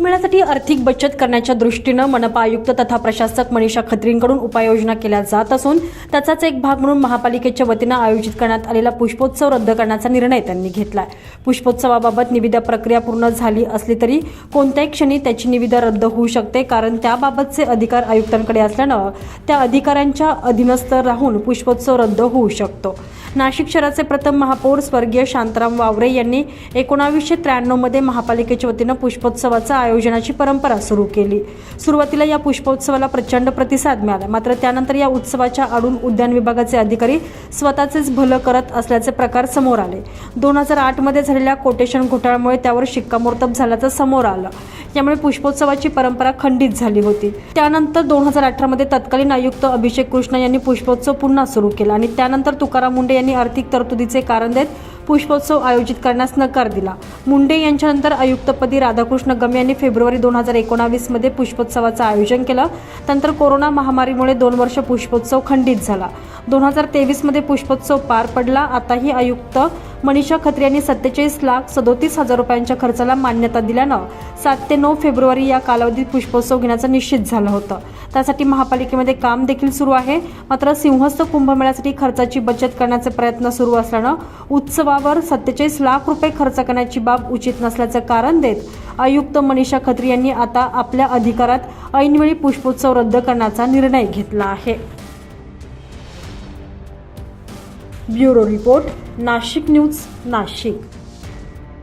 मिळण्यासाठी आर्थिक बचत करण्याच्या दृष्टीनं मनपा आयुक्त तथा प्रशासक मनीषा खत्रींकडून उपाययोजना केल्या जात असून त्याचाच एक भाग म्हणून महापालिकेच्या वतीनं आयोजित करण्यात आलेला पुष्पोत्सव रद्द करण्याचा निर्णय त्यांनी घेतलाय. पुष्पोत्सवाबाबत निविदा प्रक्रिया पूर्ण झाली असली तरी कोणत्याही क्षणी त्याची निविदा रद्द होऊ शकते कारण त्याबाबतचे अधिकार आयुक्तांकडे असल्यानं त्या अधिकाऱ्यांच्या अधीनस्थ राहून पुष्पोत्सव रद्द होऊ शकतो. नाशिक शहराचे प्रथम महापौर स्वर्गीय शांताराम वावरे यांनी एकोणावीसशे त्र्याण्णवमध्ये महापालिकेच्या वतीनं पुष्पोत्सवाचा आयोजनाची परंपरा सुरू केली. सुरुवातीला या पुष्पोत्सवाला प्रचंड प्रतिसाद मिळाला. मात्र त्यानंतर या उत्सवाच्या आडून उद्यान विभागाचे अधिकारी स्वतःचेच भलं करत असल्याचे प्रकार समोर आले. दोन हजार आठमध्ये झालेल्या कोटेशन घोटाळ्यामुळे त्यावर शिक्कामोर्तब झाल्याचं समोर आलं. यामुळे पुष्पोत्सवाची परंपरा खंडित झाली होती. त्यानंतर दोन हजार अठरामध्ये तत्कालीन आयुक्त अभिषेक कृष्ण यांनी पुष्पोत्सव पुन्हा सुरू केला आणि त्यानंतर तुकाराम मुंडे यांनी आर्थिक तरतुदीचे कारण देत पुष्पोत्सव आयोजित करण्यास नकार दिला. मुंडे यांच्यानंतर आयुक्तपदी राधाकृष्ण गम यांनी फेब्रुवारी दोन हजार एकोणावीसमध्ये पुष्पोत्सवाचं आयोजन केलं. त्यानंतर कोरोना महामारीमुळे दोन वर्ष पुष्पोत्सव खंडित झाला. दोन हजार तेवीसमध्ये पुष्पोत्सव पार पडला. आताही आयुक्त मनीषा खत्री यांनी सत्तेचाळीस लाख सदोतीस हजार रुपयांच्या खर्चाला मान्यता दिल्यानं सात ते नऊ फेब्रुवारी या कालावधीत पुष्पोत्सव घेण्याचं निश्चित झालं होतं. त्यासाठी महापालिकेमध्ये काम देखील सुरू आहे. मात्र सिंहस्थ कुंभमेळ्यासाठी खर्चाची बचत करण्याचे प्रयत्न सुरू असल्यानं उत्सवा प्रकल्पावर सत्तेचाळीस लाख रुपये खर्च करण्याची बाब उचित नसल्याचं कारण देत आयुक्त मनीषा खत्री यांनी आता आपल्या अधिकारात ऐनवेळी पुष्पोत्सव रद्द करण्याचा निर्णय घेतला आहे. Bureau report Nashik news Nashik.